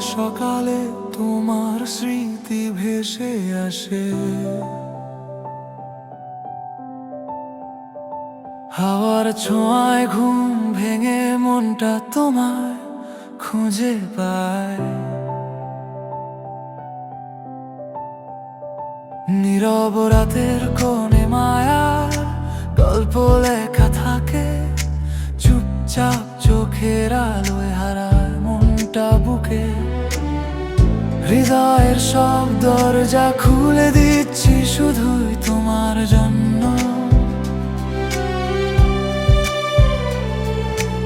সকালে তোমার স্মৃতি ভেসে আসে। হাওয়ার ছোঁয়ায় ঘুম ভেঙে মনটা তোমায় খুঁজে পায়। নীরব রাতের কোণে মায়ার গল্প লেখা থাকে, চুপচাপ হৃদয়ের সব দরজা খুলে দিচ্ছি শুধুই তোমার জন্য।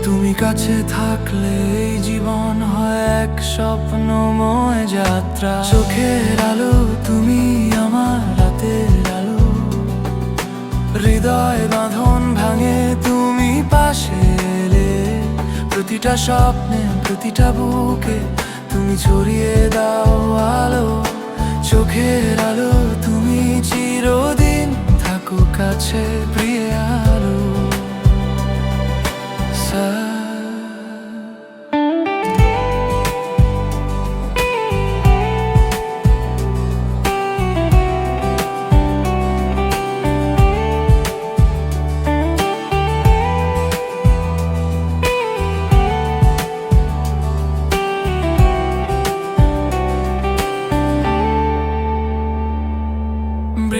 তুমি কাছে থাকলে এই জীবন হয় এক স্বপ্নময় যাত্রা। চোখের আলো, তুমি আমার রাতের আলো। হৃদয় বাঁধন ভাঙে তুমি পাশে প্রতিটা স্বপ্নে, প্রতিটা বুকে তুমি ছড়িয়ে দাও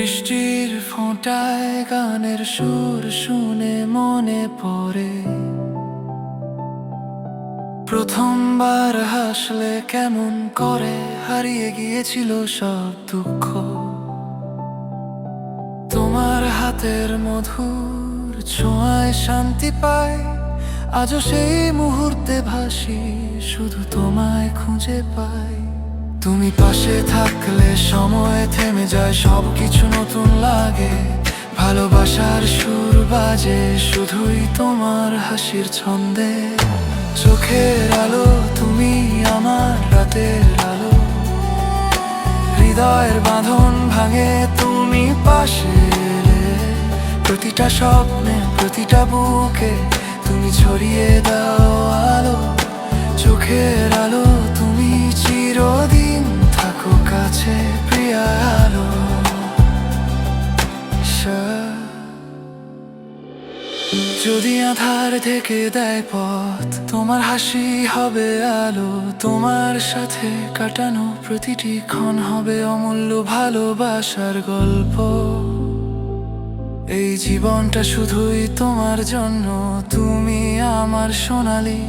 বৃষ্টির ফোঁটায় গানের সুর শুনে মনে পড়ে। প্রথমবার হাসলে কেমন করে? হারিয়ে গিয়েছিল সব দুঃখ। তোমার হাতের মধুর ছোঁয়ায় শান্তি পায় আজও সেই মুহূর্তে ভাসি, শুধু তোমায় খুঁজে পাই। তুমি পাশে থাকলে সময় থেমে যায় সব কিছু নতুন লাগে। ভালোবাসার সুর বাজে, শুধুই তোমার হাসির ছন্দে। চোখের আলো, তুমি আমার রাতের আলো। হৃদয়ের বাঁধন ভাঙে তুমি পাশে প্রতিটা স্বপ্নে, প্রতিটা বুকে তুমি ছড়িয়ে দাও আলো। চোখের আলো, তুমি চিরদিন কাছে প্রিয়া আলো যদি আধার থেকে দেয় পথ, তোমার হাসি হবে আলো, তোমার সাথে কাটানো প্রতিটি ক্ষণ হবে অমূল্য ভালোবাসার গল্প। এই জীবনটা শুধুই তোমার জন্য, তুমি আমার সোনালি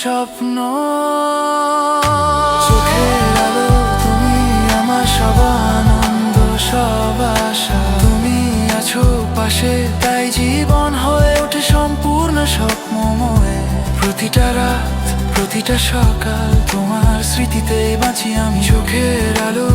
স্বপ্ন। সম্পূর্ণ স্বপ্নময় প্রতিটা রাত প্রতিটা সকাল তোমার স্মৃতিতে বাঁচি আমি চোখের আলো।